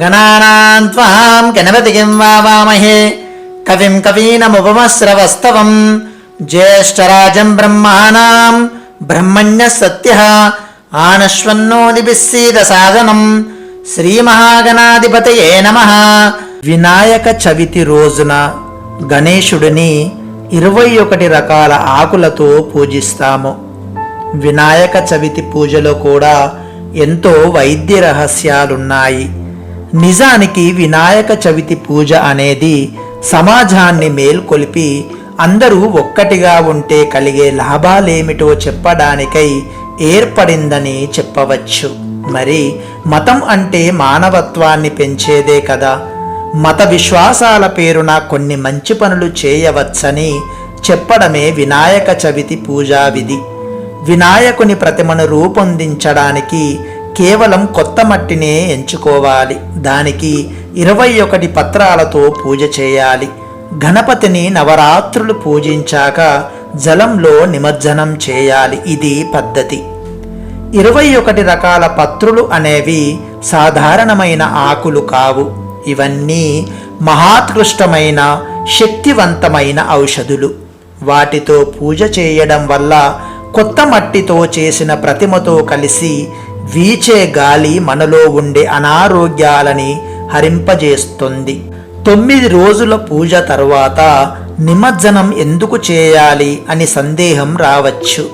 గణానాం త్వాం గణపతికిం వామహే. కవిం కవీనముపమశ్రవస్తవం. జ్యేష్ఠరాజం బ్రహ్మాణం బ్రహ్మణ్య సత్య. ఆనశ్వన్నోదిభిస్సీద సాధనం. శ్రీమహాగణాధిపతయే నమ. వినాయక చవితి రోజున గణేశుడిని ఇరవై ఒకటి రకాల ఆకులతో పూజిస్తాము. వినాయక చవితి పూజలో కూడా ఎంతో వైద్య రహస్యాలున్నాయి. నిజానికి వినాయక చవితి పూజ అనేది సమాజాన్ని మేల్కొలిపి అందరూ ఒక్కటిగా ఉంటే కలిగే లాభాలేమిటో చెప్పడానికై ఏర్పడిందని చెప్పవచ్చు. మరి మతం అంటే మానవత్వాన్ని పెంచేదే కదా. మత విశ్వాసాల పేరున కొన్ని మంచి పనులు చేయవచ్చని చెప్పడమే వినాయక చవితి పూజా విధి. వినాయకుని ప్రతిమను రూపొందించడానికి కేవలం కొత్త మట్టినే ఎంచుకోవాలి. దానికి ఇరవై ఒకటి పత్రాలతో పూజ చేయాలి. గణపతిని నవరాత్రులు పూజించాక జలంలో నిమజ్జనం చేయాలి. ఇది పద్ధతి. ఇరవై ఒకటి రకాల పత్రులు అనేవి సాధారణమైన ఆకులు కావు. ఇవన్నీ మహాత్కృష్టమైన శక్తివంతమైన ఔషధులు. వాటితో పూజ చేయడం వల్ల కొత్త మట్టితో చేసిన ప్రతిమతో కలిసి వీచే గాలి మనలో ఉండే అనారోగ్యాలని హరింపజేస్తుంది. తొమ్మిది రోజుల పూజ తర్వాత నిమజ్జనం ఎందుకు చేయాలి అని సందేహం రావచ్చు.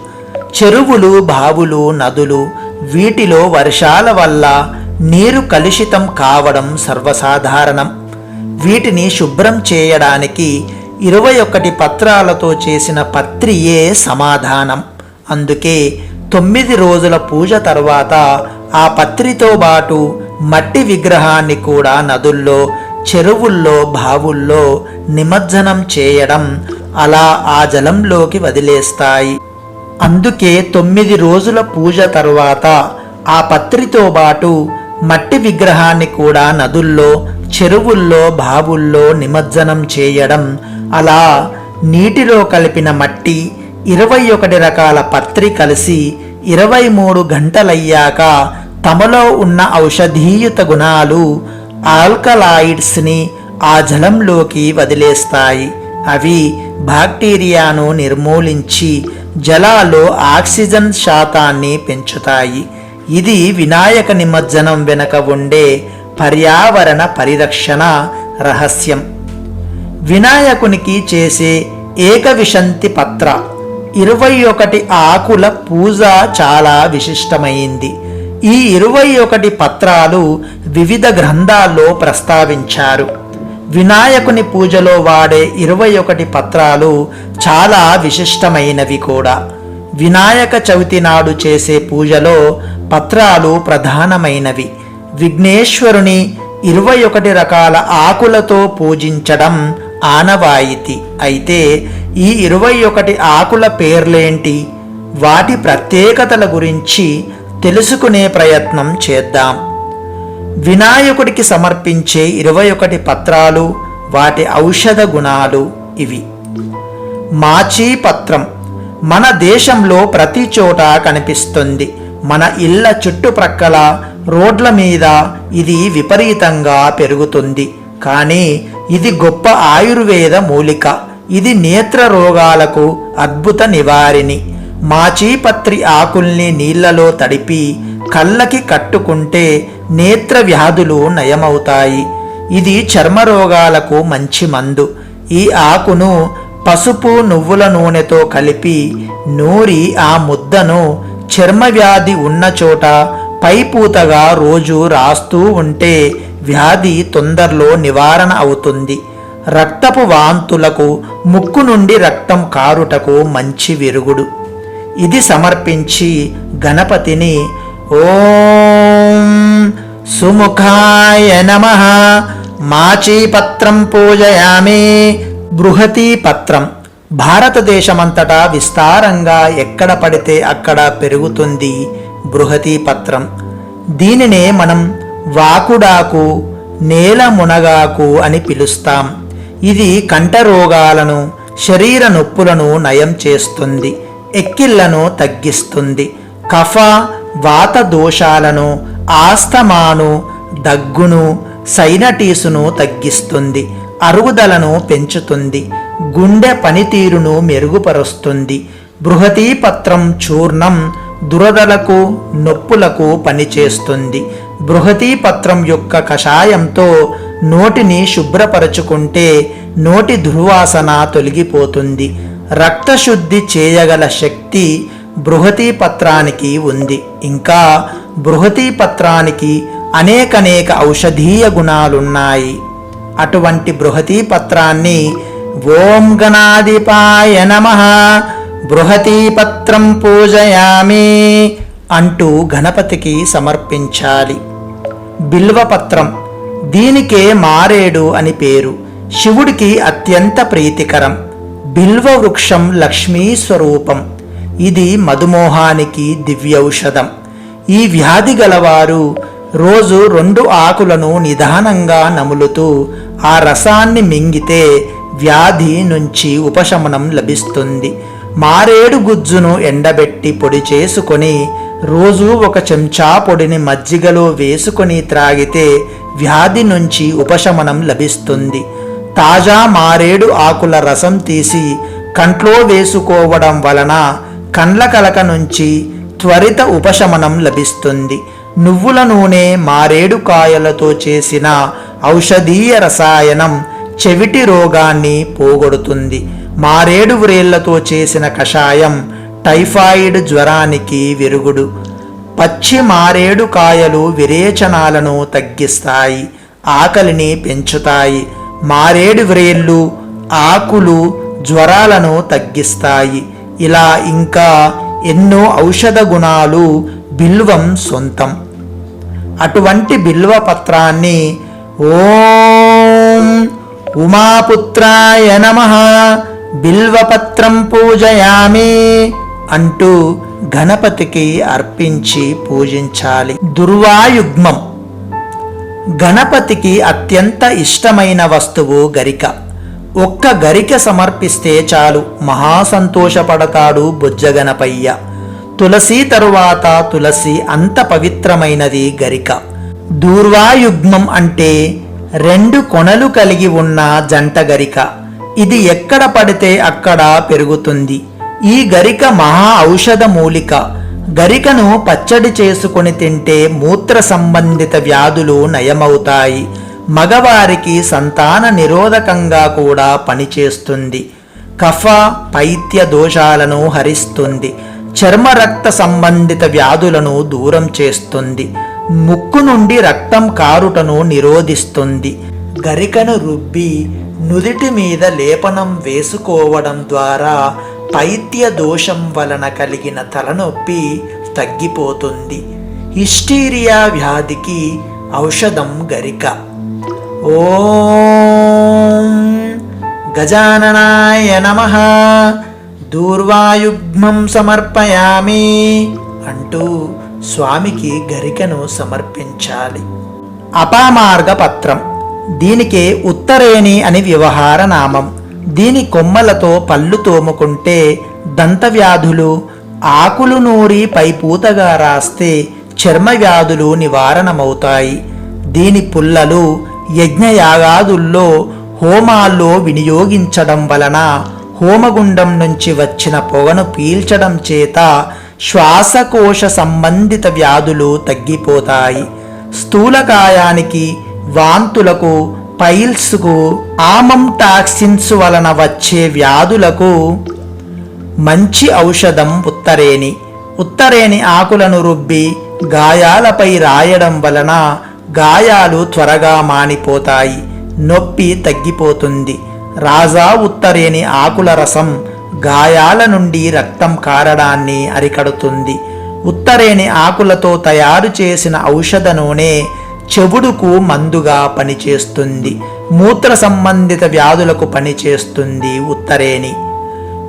చెరువులు బావులు నదులు వీటిలో వర్షాల వల్ల నీరు కలుషితం కావడం సర్వసాధారణం. వీటిని శుభ్రం చేయడానికి ఇరవై ఒకటి పత్రాలతో చేసిన పత్రియే సమాధానం. అందుకే తొమ్మిది రోజుల పూజ తర్వాత ఆ పత్రితో పాటు మట్టి విగ్రహాన్ని కూడా నదుల్లో చెరువుల్లో బావుల్లో నిమజ్జనం చేయడం అలా ఆ జలంలోకి వదిలేస్తాయి. అందుకే తొమ్మిది రోజుల పూజ తర్వాత ఆ పత్రితో పాటు మట్టి విగ్రహాన్ని కూడా నదుల్లో చెరువుల్లో బావుల్లో నిమజ్జనం చేయడం అలా నీటిలో కలిపిన మట్టి ఇరవై ఒకటి రకాల పత్రి కలిసి ఇరవై మూడు గంటలయ్యాక తమలో ఉన్న ఔషధీయుత గుణాలు ఆల్కలాయిడ్స్ని ఆ జలంలోకి వదిలేస్తాయి. అవి బాక్టీరియాను నిర్మూలించి జలాలో ఆక్సిజన్ శాతాన్ని పెంచుతాయి. ఇది వినాయక నిమజ్జనం వెనుక ఉండే పర్యావరణ పరిరక్షణ రహస్యం. వినాయకునికి చేసే ఏకవిశంతి పత్ర ఇరవై ఒకటి ఆకుల పూజ చాలా విశిష్టమైంది. ఈ ఇరవై ఒకటి పత్రాలు వివిధ గ్రంథాల్లో ప్రస్తావించారు. వినాయకుని పూజలో వాడే ఇరవై ఒకటి పత్రాలు చాలా విశిష్టమైనవి కూడా. వినాయక చవితి నాడు చేసే పూజలో పత్రాలు ప్రధానమైనవి. విఘ్నేశ్వరుని ఇరవై ఒకటి రకాల ఆకులతో పూజించడం ఆనవాయితీ. అయితే ఈ ఇరవై ఒకటి ఆకుల పేర్లేంటి? వాటి ప్రత్యేకతల గురించి తెలుసుకునే ప్రయత్నం చేద్దాం. వినాయకుడికి సమర్పించే ఇరవై ఒకటి పత్రాలు వాటి ఔషధ గుణాలు ఇవి. మాచీ పత్రం మన దేశంలో ప్రతి చోట కనిపిస్తుంది. మన ఇళ్ళ చుట్టుప్రక్కల రోడ్ల మీద ఇది విపరీతంగా పెరుగుతుంది. కానీ ఇది గొప్ప ఆయుర్వేద మూలిక. ఇది నేత్ర రోగాలకు అద్భుత నివారిణి. మాచీపత్రి ఆకుల్ని నీళ్ళలో తడిపి కళ్ళకి కట్టుకుంటే నేత్ర వ్యాధులు నయమవుతాయి. ఇది చర్మ రోగాలకు మంచి మందు. ఈ ఆకును పసుపు నువ్వుల నూనెతో కలిపి నూరి ఆ ముద్దను చర్మ వ్యాధి ఉన్న చోట పైపూతగా రోజు రాస్తూ ఉంటే వ్యాధి తొందరలో నివారణ అవుతుంది. రక్తపు వాంతులకు ముక్కు నుండి రక్తం కారుటకు మంచి విరుగుడు. ఇది సమర్పించి గణపతిని ఓం సుముఖాయ నమ. మాచీపత్రం పూజయామి. బృహతీ పత్రం. భారతదేశమంతటా విస్తారంగా ఎక్కడ పడితే అక్కడ పెరుగుతుంది బృహతీ పత్రం. దీనినే మనం వాకుడాకు నేల మునగాకు అని పిలుస్తాం. ఇది కంఠ రోగాలను శరీర నొప్పులను నయం చేస్తుంది ఎక్కిళ్ళను తగ్గిస్తుంది కఫ వాత దోషాలను ఆస్తమాను దగ్గును సైనటీసును తగ్గిస్తుంది అరుగుదలను పెంచుతుంది గుండె పనితీరును మెరుగుపరుస్తుంది బృహతీ పత్రం చూర్ణం దురదలకు నొప్పులకు పనిచేస్తుంది బృహతీ పత్రం యొక్క కషాయంతో నోటిని శుభ్రపరచుకుంటే నోటి దుర్వాసన తొలగిపోతుంది. రక్తశుద్ధి చేయగల శక్తి బృహతీపత్రానికి ఉంది. ఇంకా బృహతీపత్రానికి అనేకనేక ఔషధీయ గుణాలున్నాయి. అటువంటి బృహతీ పత్రాన్ని ఓం గణాధిపాయ నమ బృహతీపత్రం పూజయామి అంటూ గణపతికి సమర్పించాలి. బిల్వపత్రం దీనికే మారేడు అని పేరు. శివుడికి అత్యంత ప్రీతికరం. బిల్వ వృక్షం లక్ష్మీ స్వరూపం. ఇది మధుమోహానికి దివ్యౌషధం. ఈ వ్యాధి గలవారు రోజు రెండు ఆకులను నిదానంగా నములుతూ ఆ రసాన్ని మింగితే వ్యాధి నుంచి ఉపశమనం లభిస్తుంది. మారేడు గుజ్జును ఎండబెట్టి పొడి చేసుకొని రోజు ఒక చెంచా పొడిని మజ్జిగలో వేసుకొని త్రాగితే వ్యాధి నుంచి ఉపశమనం లభిస్తుంది. తాజా మారేడు ఆకుల రసం తీసి కంట్లో వేసుకోవడం వలన కండ్ల కలక నుంచి త్వరిత ఉపశమనం లభిస్తుంది. నువ్వుల నూనె మారేడు కాయలతో చేసిన ఔషధీయ రసాయనం చెవిటి రోగాన్ని పోగొడుతుంది. మారేడు వ్రేళ్ళతో చేసిన కషాయం టైఫాయిడ్ జ్వరానికి విరుగుడు. పచ్చి మారేడు కాయలు విరేచనాలను తగ్గిస్తాయి ఆకలిని పెంచుతాయి. మారేడు వ్రేళ్ళు ఆకులు జ్వరాలను తగ్గిస్తాయి. ఇలా ఇంకా ఎన్నో ఔషధ గుణాలు బిల్వం సొంతం. అటువంటి బిల్వ పత్రాన్ని ఓం ఉమాపుత్రాయ నమ. బిల్వపత్రం పూజయామి. అంటూ గణపతికి అర్పించి పూజించాలి. దుర్వాయుగ్మం. గణపతికి అత్యంత ఇష్టమైన వస్తువు గరిక. ఒక్క గరిక సమర్పిస్తే చాలు. మహాసంతోషపడతాడు బుజ్జగణపయ్య. తులసి తరువాత తులసి అంత పవిత్రమైనది గరిక. దూర్వాయుగ్మం అంటే రెండు కొనలు కలిగి ఉన్న జంట గరిక. ఇది ఎక్కడ పడితే అక్కడ పెరుగుతుంది. ఈ గరిక మహా ఔషధ మూలిక. గరికను పచ్చడి చేసుకొని తింటే మూత్ర సంబంధిత వ్యాధులు నయమవుతాయి. మగవారికి సంతాన నిరోధకంగా కూడా పనిచేస్తుంది. కఫ పైత్య దోషాలను హరిస్తుంది. చర్మ రక్త సంబంధిత వ్యాధులను దూరం చేస్తుంది. ముక్కు నుండి రక్తం కారుటను నిరోధిస్తుంది. గరికను రుబ్బి నుదిటి మీద లేపనం వేసుకోవడం ద్వారా పైత్య దోషం వలన కలిగిన తలనొప్పి తగ్గిపోతుంది. హిస్టీరియా వ్యాధికి ఔషధం గరిక. ఓం గజాననాయ నమ. దూర్వాయుగ్మం సమర్పయామి అంటూ స్వామికి గరికను సమర్పించాలి. అపామార్గ పత్రం. దీనికే ఉత్తరేణి అని వ్యవహార నామం. దీని కొమ్మలతో పళ్ళు తోముకుంటే దంతవ్యాధులు ఆకులు నూరి పైపూతగా రాస్తే చర్మ వ్యాధులు నివారణమవుతాయి. దీని పుల్లలు యజ్ఞయాగాదుల్లో హోమాల్లో వినియోగించడం వలన హోమగుండం నుంచి వచ్చిన పొగను పీల్చడం చేత శ్వాసకోశ సంబంధిత వ్యాధులు తగ్గిపోతాయి. స్థూలకాయానికి వాంతులకు పైల్స్కు ఆమం టాక్సిన్స్ వలన వచ్చే వ్యాధులకు మంచి ఔషధం ఉత్తరేణి. ఉత్తరేణి ఆకులను రుబ్బి గాయాలపై రాయడం వలన గాయాలు త్వరగా మానిపోతాయి. నొప్పి తగ్గిపోతుంది. రాజా ఉత్తరేణి ఆకుల రసం గాయాల నుండి రక్తం కారడాన్ని అరికడుతుంది. ఉత్తరేణి ఆకులతో తయారు చేసిన ఔషధ నూనె చెవుడుకు మందుగా పనిచేస్తుంది మూత్ర సంబంధిత వ్యాధులకు పనిచేస్తుంది ఉత్తరేణి.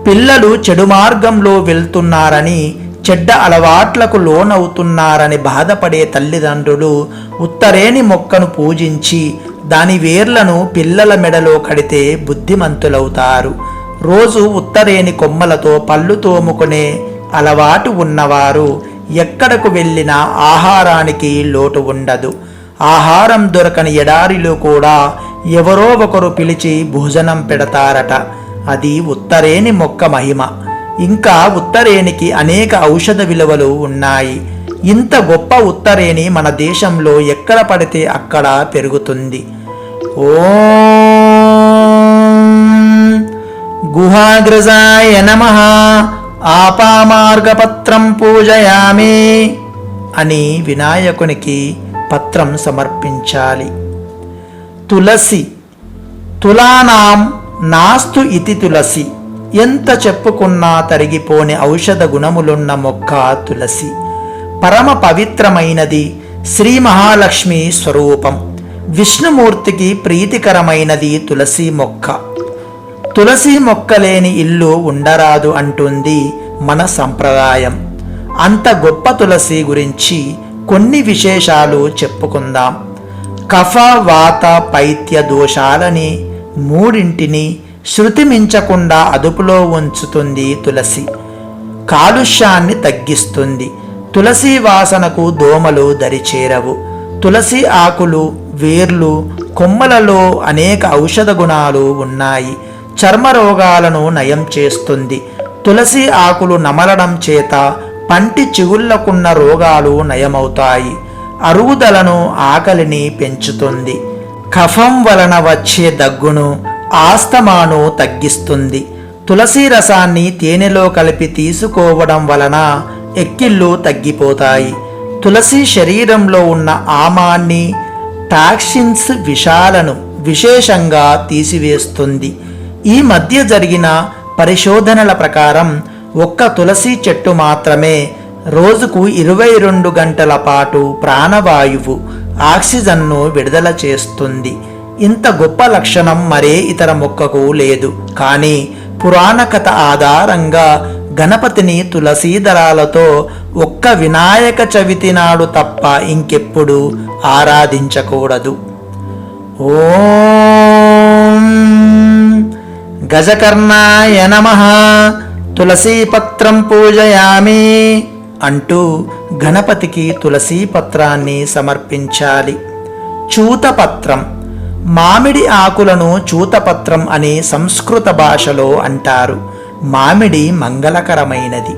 పిల్లలు చెడు మార్గంలో వెళ్తున్నారని చెడ్డ అలవాట్లకు లోనవుతున్నారని బాధపడే తల్లిదండ్రులు ఉత్తరేణి మొక్కను పూజించి దాని వేర్లను పిల్లల మెడలో కడితే బుద్ధిమంతులవుతారు. రోజు ఉత్తరేణి కొమ్మలతో పళ్ళు తోముకునే అలవాటు ఉన్నవారు ఎక్కడకు వెళ్ళినా ఆహారానికి లోటు ఉండదు. ఆహారం దొరకని ఎడారిలో కూడా ఎవరో ఒకరు పిలిచి భోజనం పెడతారట. అది ఉత్తరేణి మొక్క మహిమ. ఇంకా ఉత్తరేణికి అనేక ఔషధ విలువలు ఉన్నాయి. ఇంత గొప్ప ఉత్తరేణి మన దేశంలో ఎక్కడ పడితే అక్కడ పెరుగుతుంది. ఓ గుహాగ్రజాయ నమ. ఆపామార్గపత్రం పూజయామి అని వినాయకునికి పత్రం సమర్పించాలి. తులసి తులానాం నాస్తు ఇతి తులసి. ఎంత చెప్పుకున్నా తరిగిపోని ఔషధ గుణములున్న మొక్క తులసి. పరమ పవిత్రమైనది శ్రీ మహాలక్ష్మి స్వరూపం. విష్ణుమూర్తికి ప్రీతికరమైనది తులసి మొక్క. తులసి మొక్క లేని ఇల్లు ఉండరాదు అంటుంది మన సంప్రదాయం. అంత గొప్ప తులసి గురించి కొన్ని విశేషాలు చెప్పుకుందాం. కఫ వాత పైత్య దోషాలని మూడింటిని శృతి మించకుండా అదుపులో ఉంచుతుంది తులసి. కాలుష్యాన్ని తగ్గిస్తుంది. తులసి వాసనకు దోమలు దరిచేరవు. తులసి ఆకులు వేర్లు కొమ్మలలో అనేక ఔషధ గుణాలు ఉన్నాయి. చర్మ రోగాలను నయం చేస్తుంది. తులసి ఆకులు నమలడం చేత పంటి చిగుళ్ళకున్న రోగాలు నయమవుతాయి. అరుగుదలను ఆకలిని పెంచుతుంది. కఫం వలన వచ్చే దగ్గును ఆస్తమాను తగ్గిస్తుంది. తులసి రసాన్ని తేనెలో కలిపి తీసుకోవడం వలన ఎక్కిళ్ళు తగ్గిపోతాయి. తులసి శరీరంలో ఉన్న ఆమాన్ని టాక్సిన్స్ విషాలను విశేషంగా తీసివేస్తుంది. ఈ మధ్య జరిగిన పరిశోధనల ప్రకారం ఒక్క తులసి చెట్టు మాత్రమే. రోజుకు ఇరవై రెండు గంటల పాటు ప్రాణవాయువు ఆక్సిజన్ను విడుదల చేస్తుంది. ఇంత గొప్ప లక్షణం మరే ఇతర మొక్కకు లేదు. కానీ పురాణ కథ ఆధారంగా గణపతిని తులసీదళాలతో ఒక్క వినాయక చవితి నాడు తప్ప ఇంకెప్పుడు ఆరాధించకూడదు. ఓం గజకర్ణాయ నమ. తులసీపత్రం పూజయామి అంటూ గణపతికి తులసీ పత్రాన్ని సమర్పించాలి. చూతపత్రం మామిడి ఆకులను చూతపత్రం అని సంస్కృత భాషలో అంటారు. మామిడి మంగళకరమైనది.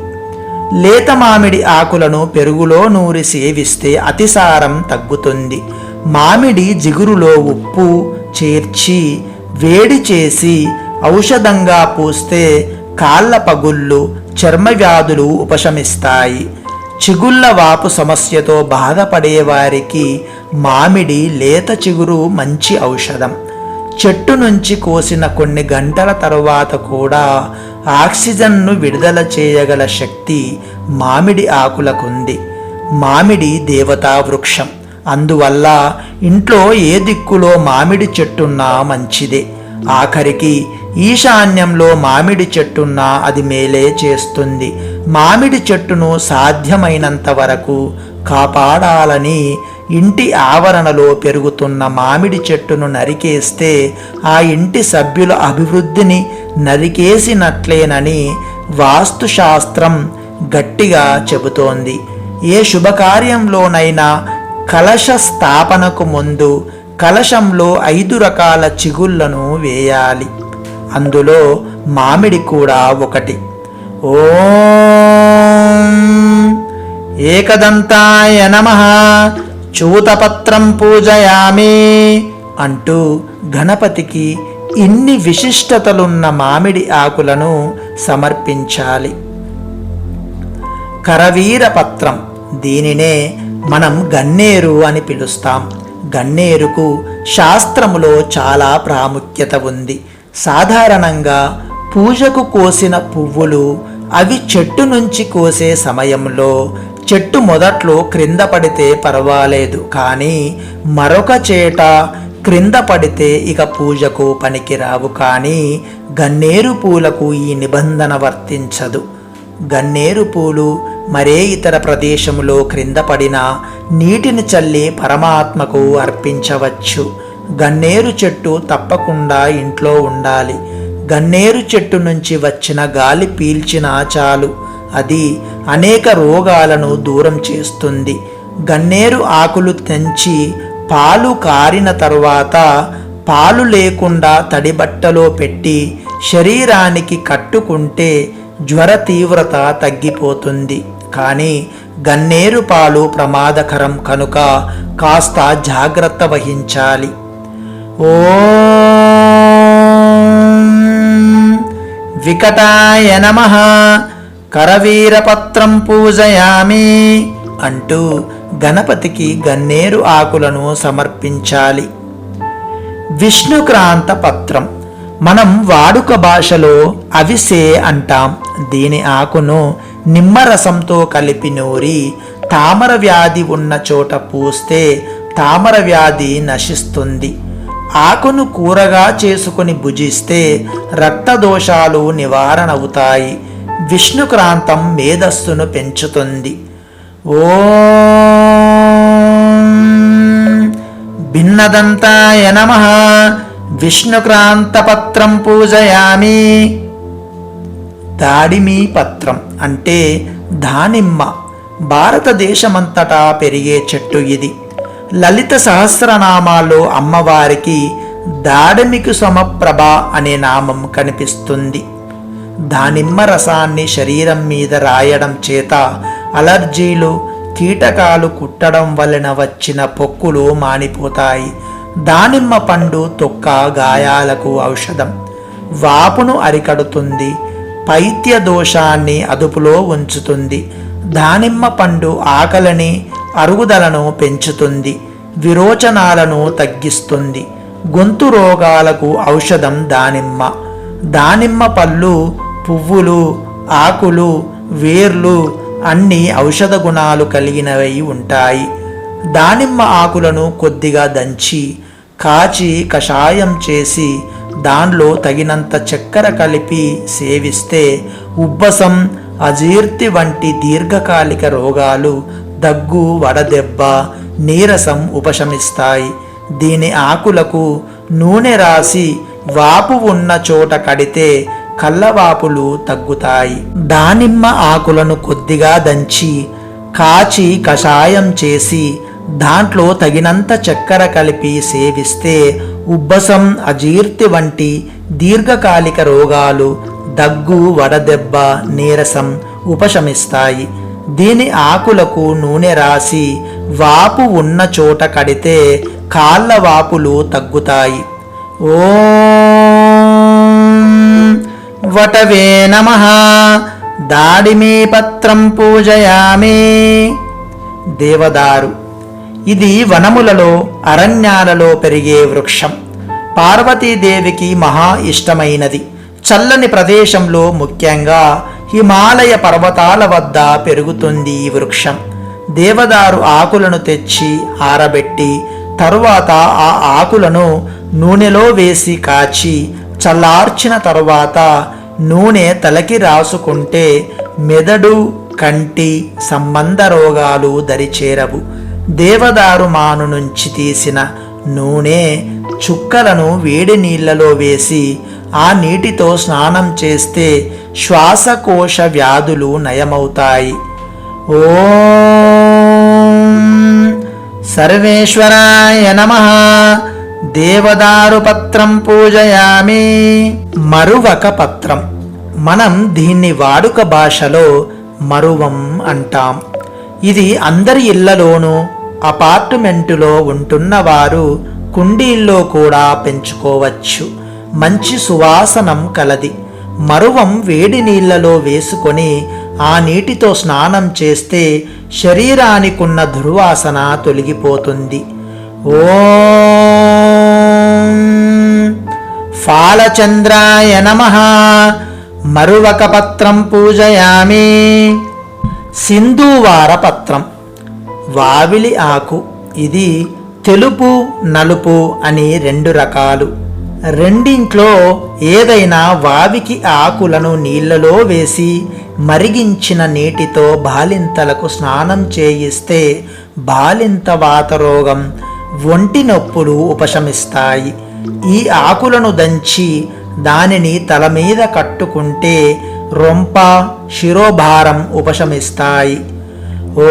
లేత మామిడి ఆకులను పెరుగులో నూరి సేవిస్తే అతిసారం తగ్గుతుంది. మామిడి జిగురులో ఉప్పు చేర్చి వేడి చేసి ఔషధంగా పూస్తే కాళ్ళ పగుళ్ళు చర్మ వ్యాధులు ఉపశమిస్తాయి. చిగుళ్ళ వాపు సమస్యతో బాధపడేవారికి మామిడి లేత చిగురు మంచి ఔషధం. చెట్టు నుంచి కోసిన కొన్ని గంటల తరువాత కూడా ఆక్సిజన్ను విడుదల చేయగల శక్తి మామిడి ఆకులకుంది. మామిడి దేవతా వృక్షం. అందువల్ల ఇంట్లో ఏ దిక్కులో మామిడి చెట్టున్నా మంచిదే. ఆఖరికి ఈశాన్యంలో మామిడి చెట్టున్నా అది మేలే చేస్తుంది. మామిడి చెట్టును సాధ్యమైనంత వరకు కాపాడాలని ఇంటి ఆవరణలో పెరుగుతున్న మామిడి చెట్టును నరికేస్తే ఆ ఇంటి సభ్యుల అభివృద్ధిని నరికేసినట్లేనని వాస్తుశాస్త్రం గట్టిగా చెబుతోంది. ఏ శుభకార్యంలోనైనా కలశ స్థాపనకు ముందు కలశంలో ఐదు రకాల చిగుళ్ళను వేయాలి. అందులో మామిడి కూడా ఒకటి. ఓం ఏకదంతాయ నమ. చూతపత్రం పూజయామి అంటూ గణపతికి ఇన్ని విశిష్టతలున్న మామిడి ఆకులను సమర్పించాలి. కరవీర పత్రం దీనినే మనం గన్నేరు అని పిలుస్తాం. గన్నేరుకు శాస్త్రములో చాలా ప్రాముఖ్యత ఉంది. సాధారణంగా పూజకు కోసిన పువ్వులు అవి చెట్టు నుంచి కోసే సమయంలో చెట్టు మొదట్లో క్రింద పడితే పర్వాలేదు కానీ మరొక చేట క్రింద పడితే ఇక పూజకు పనికిరావు కానీ గన్నేరు పూలకు ఈ నిబంధన వర్తించదు. గన్నేరు పూలు మరే ఇతర ప్రదేశంలో క్రింద పడిన నీటిని చల్లి పరమాత్మకు అర్పించవచ్చు. గన్నేరు చెట్టు తప్పకుండా ఇంట్లో ఉండాలి. గన్నేరు చెట్టు నుంచి వచ్చిన గాలి పీల్చినా చాలు. అది అనేక రోగాలను దూరం చేస్తుంది. గన్నేరు ఆకులు తెంచి పాలు కారిన తరువాత పాలు లేకుండా తడిబట్టలో పెట్టి శరీరానికి కట్టుకుంటే జ్వర తీవ్రత తగ్గిపోతుంది. కానీ గన్నేరు పాలు ప్రమాదకరం కనుక కాస్త జాగ్రత్త వహించాలి. ఓ వికటాయ నమ. కరవీరపత్రం పూజయామి అంటూ గణపతికి గన్నేరు ఆకులను సమర్పించాలి. విష్ణుక్రాంత పత్రం. మనం వాడుక భాషలో అవిసే అంటాం. దీని ఆకును నిమ్మరసంతో కలిపి నూరి తామర వ్యాధి ఉన్న చోట పూస్తే తామర వ్యాధి నశిస్తుంది. ఆకును కూరగా చేసుకుని భుజిస్తే రక్తదోషాలు నివారణ అవుతాయి విష్ణుక్రాంతం మేధస్సును పెంచుతుంది. ఓ భిన్నదంతాయ నమ. విష్ణుక్రాంతపత్రం పూజయామి. దాడిమి పత్రం అంటే దానిమ్మ. భారతదేశమంతటా పెరిగే చెట్టు ఇది. లలిత సహస్రనామాలో అమ్మవారికి దాడిమికి సమప్రభ అనే నామం కనిపిస్తుంది. దానిమ్మ రసాన్ని శరీరం మీద రాయడం చేత అలర్జీలు కీటకాలు కుట్టడం వలన వచ్చిన పొక్కులు మానిపోతాయి. దానిమ్మ పండు తొక్క గాయాలకు ఔషధం. వాపును అరికడుతుంది. పైత్య దోషాన్ని అదుపులో ఉంచుతుంది. దానిమ్మ పండు ఆకలిని అరుగుదలను పెంచుతుంది. విరోచనాలను తగ్గిస్తుంది. గొంతు రోగాలకు ఔషధం దానిమ్మ. దానిమ్మ పళ్ళు పువ్వులు ఆకులు వేర్లు అన్ని ఔషధ గుణాలు కలిగినవై ఉంటాయి. దానిమ్మ ఆకులను కొద్దిగా దంచి కాచి కషాయం చేసి దానిలో తగినంత చక్కెర కలిపి సేవిస్తే ఉబ్బసం అజీర్తి వంటి దీర్ఘకాలిక రోగాలు దగ్గు వడదెబ్బ నీరసం ఉపశమిస్తాయి. దీని ఆకులకు నూనె రాసి వాపు ఉన్న చోట కడితే కళ్ళవాపులు తగ్గుతాయి. దానిమ్మ ఆకులను కొద్దిగా దంచి కాచి కషాయం చేసి దాంట్లో తగినంత చక్కెర కలిపి సేవిస్తే ఉబ్బసం అజీర్తి వంటి దీర్ఘకాలిక రోగాలు దగ్గు వడదెబ్బ నీరసం ఉపశమిస్తాయి. దీని ఆకులకు నూనె రాసి వాపు ఉన్న చోట కడితే కాళ్ళ వాపులు తగ్గుతాయి. ఓ వటవే నమ. దాడిమీ పత్రం పూజయామే. దేవదారు ఇది వనములలో అరణ్యాలలో పెరిగే వృక్షం. పార్వతీదేవికి మహా ఇష్టమైనది. చల్లని ప్రదేశంలో ముఖ్యంగా హిమాలయ పర్వతాల వద్ద పెరుగుతుంది ఈ వృక్షం. దేవదారు ఆకులను తెచ్చి ఆరబెట్టి తరువాత ఆ ఆకులను నూనెలో వేసి కాచి చల్లార్చిన తరువాత నూనె తలకి రాసుకుంటే మెదడు కంటి సంబంధ రోగాలు దరిచేరవు. దేవదారు మాను నుంచి తీసిన నూనె చుక్కలను వేడి నీళ్ళలో వేసి ఆ నీటితో స్నానం చేస్తే శ్వాసకోశ వ్యాధులు నయమవుతాయి. ఓం సర్వేశ్వరాయ నమ. దేవదారు పత్రం పూజయామి. మరువక పత్రం. మనం దీన్ని వాడుక భాషలో మరువం అంటాం. ఇది అందరి ఇళ్ళలోనూ అపార్ట్మెంటులో ఉంటున్నవారు కుండీల్లో కూడా పెంచుకోవచ్చు. మంచి సువాసనం కలది. మరువం వేడి నీళ్ళలో వేసుకొని ఆ నీటితో స్నానం చేస్తే శరీరానికున్న దుర్వాసన తొలగిపోతుంది. ఓ ఫాలచంద్రాయ నమ. మరువక పత్రం పూజయామి. సింధూవార పత్రం. వావిలి ఆకు. ఇది తెలుపు నలుపు అని రెండు రకాలు. రెండింట్లో ఏదైనా వావికి ఆకులను నీళ్ళలో వేసి మరిగించిన నీటితో బాలింతలకు స్నానం చేయిస్తే బాలింత వాతరోగం ఒంటి నొప్పులు ఉపశమిస్తాయి. ఈ ఆకులను దంచి దానిని తల మీద కట్టుకుంటే రొంప శిరోభారం ఉపశమిస్తాయి. ఓ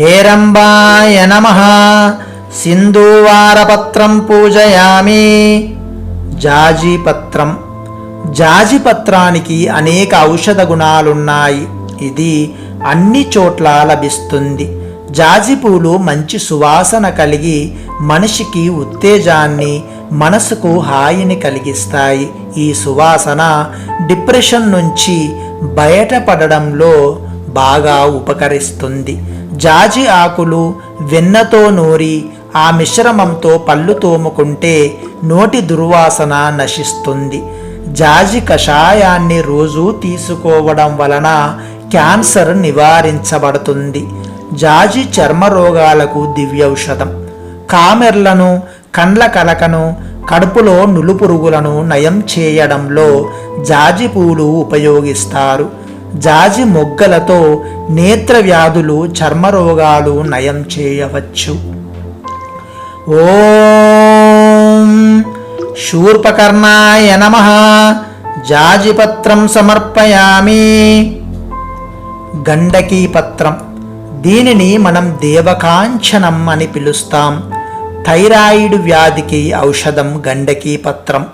హేరంబాయ నమ. సింధూవారపత్రం పూజయామి. జాజీపత్రం. జాజిపత్రానికి అనేక ఔషధ గుణాలున్నాయి. ఇది అన్ని చోట్ల లభిస్తుంది. జాజిపూలు మంచి సువాసన కలిగి మనిషికి ఉత్తేజాన్ని మనసుకు హాయిని కలిగిస్తాయి. ఈ సువాసన డిప్రెషన్ నుంచి బయటపడడంలో బాగా ఉపకరిస్తుంది. జాజి ఆకులు వెన్నతో నూరి ఆ మిశ్రమంతో పళ్ళు తోముకుంటే నోటి దుర్వాసన నశిస్తుంది. జాజి కషాయాన్ని రోజూ తీసుకోవడం వలన క్యాన్సర్ నివారించబడుతుంది. జాజి చర్మ రోగాలకు దివ్యౌషధం. కామెర్లను కండ్ల కలకను కడుపులో నులుపురుగులను నయం చేయడంలో జాజి పూలు ఉపయోగిస్తారు. జాజి మొగ్గలతో నేత్ర వ్యాధులు చర్మరోగాలు నయం చేయవచ్చు. ఓం శూర్పకర్ణాయ నమ. జాజిపత్రం సమర్పయామి. గండకీ పత్రం దీనిని మనం దేవకాంచనం అని పిలుస్తాం. థైరాయిడ్ వ్యాధికి ఔషధం గండకీ పత్రం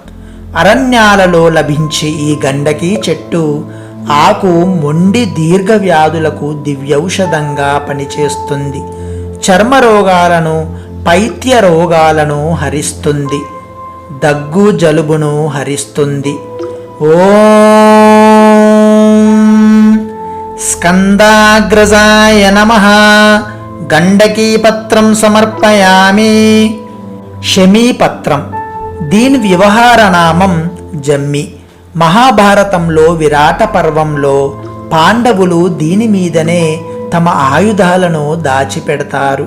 అరణ్యాలలో లభించే ఈ గండకీ చెట్టు ఆకు మొండి దీర్ఘ వ్యాధులకు దివ్యౌషధంగా పనిచేస్తుంది. చర్మ రోగాలను పైత్య రోగాలను హరిస్తుంది. దగ్గు జలుబును హరిస్తుంది. ఓ స్కందాగ్రజాయ నమ. గండకీపత్రం సమర్పయామి. శమీపత్రం దీని వ్యవహార నామం జమ్మి. మహాభారతంలో విరాట పర్వంలో పాండవులు దీని మీదనే తమ ఆయుధాలను దాచిపెడతారు.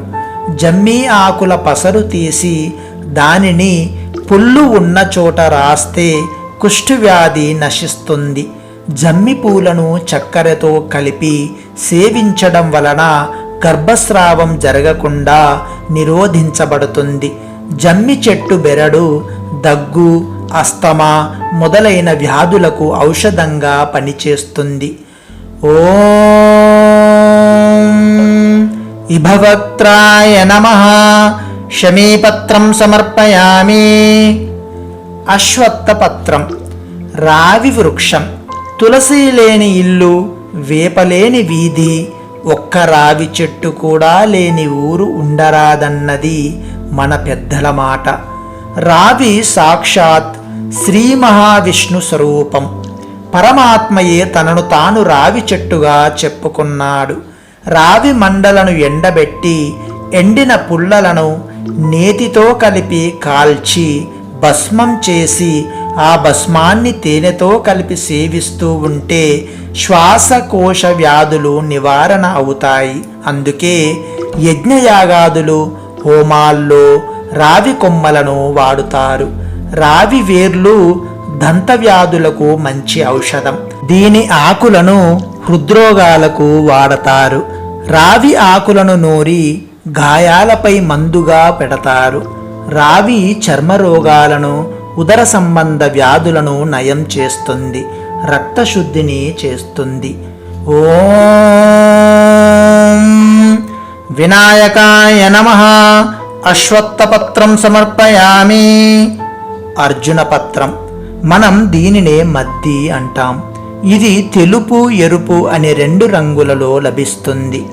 జమ్మి ఆకుల పసరు తీసి దానిని పుల్లు ఉన్న చోట రాస్తే కుష్ఠువ్యాధి నశిస్తుంది. జమ్మి పూలను చక్కెరతో కలిపి సేవించడం వలన గర్భస్రావం జరగకుండా నిరోధించబడుతుంది. జమ్మి చెట్టు బెరడు దగ్గు అస్తమా మొదలైన వ్యాధులకు ఔషధంగా పనిచేస్తుంది. ఓం ఇభవక్త్రాయ నమ. శమీపత్రం సమర్పయామి. అశ్వత్థపత్రం. రావి వృక్షం. తులసి లేని ఇల్లు వేపలేని వీధి ఒక్క రావి చెట్టు కూడా లేని ఊరు ఉండరాదన్నది మన పెద్దల మాట. రావి సాక్షాత్ శ్రీ మహావిష్ణు స్వరూపం. పరమాత్మయే తనను తాను రావి చెట్టుగా చెప్పుకున్నాడు. రావి మండలను ఎండబెట్టి ఎండిన పుల్లలను నేతితో కలిపి కాల్చి భస్మం చేసి ఆ భస్మాన్ని తేనెతో కలిపి సేవిస్తూ ఉంటే శ్వాసకోశ వ్యాధులు నివారణ అవుతాయి. అందుకే యజ్ఞయాగాదులు హోమాల్లో రావి కొమ్మలను వాడుతారు. రావి వేర్లు దంతవ్యాధులకు మంచి ఔషధం. దీని ఆకులను హృద్రోగాలకు వాడతారు. రావి ఆకులను నూరి గాయాలపై మందుగా పెడతారు. రావి చర్మ రోగాలను ఉదర సంబంధ వ్యాధులను నయం చేస్తుంది. రక్తశుద్ధిని చేస్తుంది. ఓం వినాయకాయ నమ. అశ్వత్థపత్రం సమర్పయామి. అర్జున పత్రం. మనం దీనినే మద్ది అంటాం. ఇది తెలుపు ఎరుపు అనే రెండు రంగులలో లభిస్తుంది.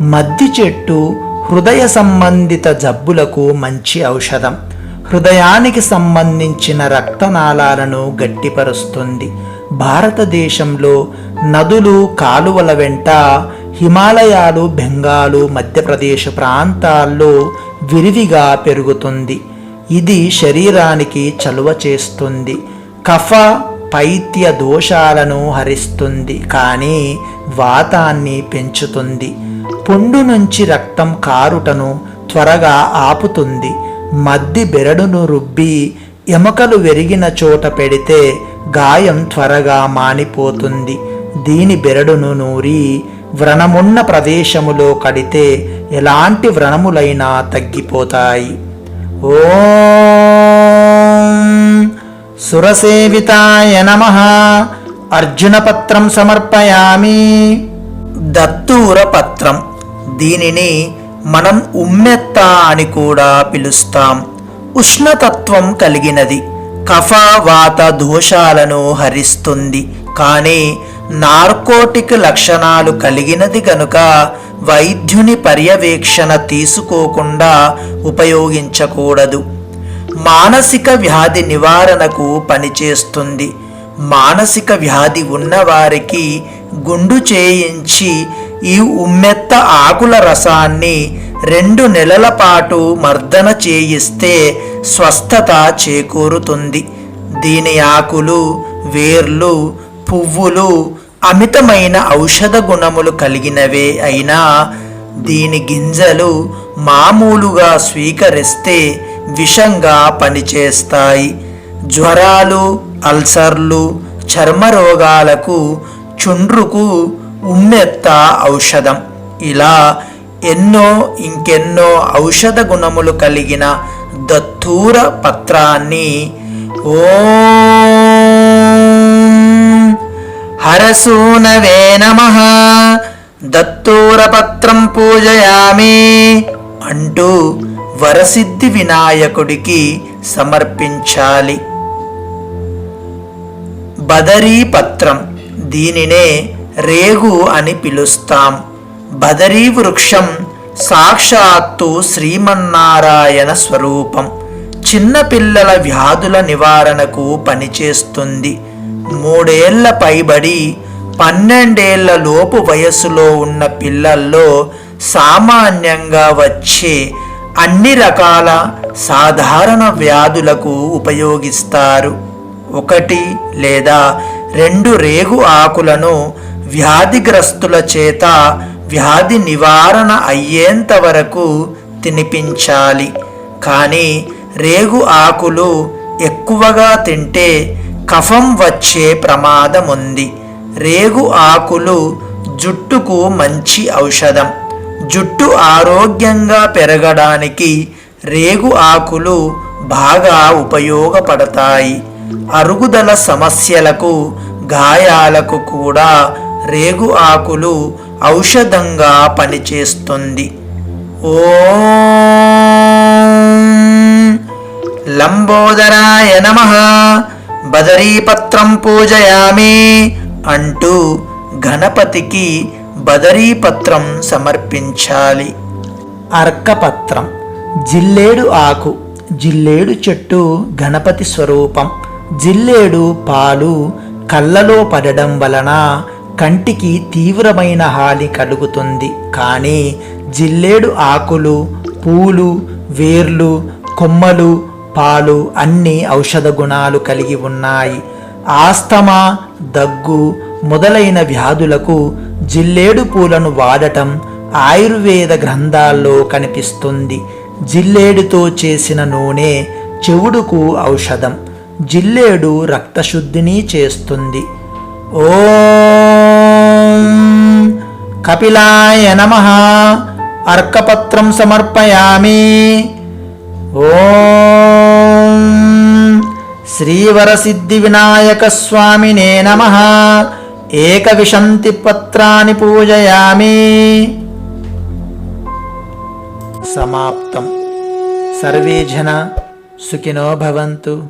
మద్ది చెట్టు హృదయ సంబంధిత జబ్బులకు మంచి ఔషధం. హృదయానికి సంబంధించిన రక్తనాళాలను గట్టిపరుస్తుంది. భారతదేశంలో నదులు కాలువల వెంట హిమాలయాలు బెంగాలు మధ్యప్రదేశ్ ప్రాంతాల్లో విరివిగా పెరుగుతుంది. ఇది శరీరానికి చలువ చేస్తుంది. కఫ పైత్య దోషాలను హరిస్తుంది. కానీ వాతాన్ని పెంచుతుంది. పుండు నుంచి రక్తం కారుటను త్వరగా ఆపుతుంది. మద్ది బెరడును రుబ్బి ఎముకలు వెరిగిన చోట పెడితే గాయం త్వరగా మానిపోతుంది. దీని బెరడును నూరి వ్రణమున్న ప్రదేశములో కడితే ఎలాంటి వ్రణములైనా తగ్గిపోతాయి. ఓం సురసేవితాయ నమ. అర్జునపత్రం సమర్పయామి. దత్తూర పత్రం దీనిని మనం ఉమ్మెత్త అని కూడా పిలుస్తాం. ఉష్ణతత్వం కలిగినది. కఫ వాత దోషాలను హరిస్తుంది. కానీ నార్కోటిక్ లక్షణాలు కలిగినది గనుక వైద్యుని పర్యవేక్షణ తీసుకోకుండా ఉపయోగించకూడదు. మానసిక వ్యాధి నివారణకు పనిచేస్తుంది. మానసిక వ్యాధి ఉన్నవారికి గుండు చేయించి ఈ ఉమ్మెత్త ఆకుల రసాన్ని రెండు నెలల పాటు మర్దన చేయిస్తే స్వస్థత చేకూరుతుంది. దీని ఆకులు వేర్లు పువ్వులు అమితమైన ఔషధ గుణములు కలిగినవే అయినా దీని గింజలు మామూలుగా స్వీకరిస్తే విషంగా పనిచేస్తాయి. జ్వరాలు అల్సర్లు చర్మ రోగాలకు చుండ్రుకు ఉమ్మెత్త ఔషధం. ఇలా ఎన్నో ఇంకెన్నో ఔషధ గుణములు కలిగిన దత్తూర పత్రాన్ని ఓ హరసూనవే నమ. దత్తూరపత్రం పూజయామి. అంటూ వరసిద్ధి వినాయకుడికి సమర్పించాలి. బదరీ పత్రం దీనినే రేగు అని పిలుస్తాం. బదరీ వృక్షం సాక్షాత్తు శ్రీమన్నారాయణ స్వరూపం. చిన్నపిల్లల వ్యాధుల నివారణకు పనిచేస్తుంది. మూడేళ్ళ పైబడి పన్నెండేళ్ళ లోపు వయస్సులో ఉన్న పిల్లల్లో సామాన్యంగా వచ్చే అన్ని రకాల సాధారణ వ్యాధులకు ఉపయోగిస్తారు. ఒకటి లేదా రెండు రేగు ఆకులను వ్యాధిగ్రస్తుల చేత వ్యాధి నివారణ అయ్యేంత వరకు తినిపించాలి. కానీ రేగు ఆకులు ఎక్కువగా తింటే కఫం వచ్చే ప్రమాదం ఉంది రేగు ఆకులు జుట్టుకు మంచి ఔషధం. జుట్టు ఆరోగ్యంగా పెరగడానికి రేగు ఆకులు బాగా ఉపయోగపడతాయి. అరుగుదల సమస్యలకు గాయాలకు కూడా రేగు ఆకులు ఔషధంగా పనిచేస్తుంది. ఓ లంబోదరాయ నమ. బదరీపత్రం పూజయామి అంటూ గణపతికి బదరీపత్రం సమర్పించాలి. అర్కపత్రం జిల్లేడు ఆకు జిల్లేడు చెట్టు గణపతి స్వరూపం జిల్లేడు పాలు కళ్ళలో పడడం వలన కంటికి తీవ్రమైన హాని కలుగుతుంది. కానీ జిల్లేడు ఆకులు పూలు వేర్లు కొమ్మలు పాలు అన్ని ఔషధ గుణాలు కలిగి ఉన్నాయి. ఆస్తమా దగ్గు మొదలైన వ్యాధులకు జిల్లేడు పూలను వాడటం ఆయుర్వేద గ్రంథాల్లో కనిపిస్తుంది. జిల్లేడుతో చేసిన నూనె చెవుడుకు ఔషధం జిల్లేడు రక్తశుద్ధిని చేస్తుంది. ఓం కపిలాయ నమ. అర్కపత్రం సమర్పయామి. ఓం శ్రీవరసిద్ధి వినాయక స్వామినే నమ. ఏకవిశంతి పత్రాన్ని పూజయామి. సమాప్తం. సర్వే జన సుఖినో భవంతు.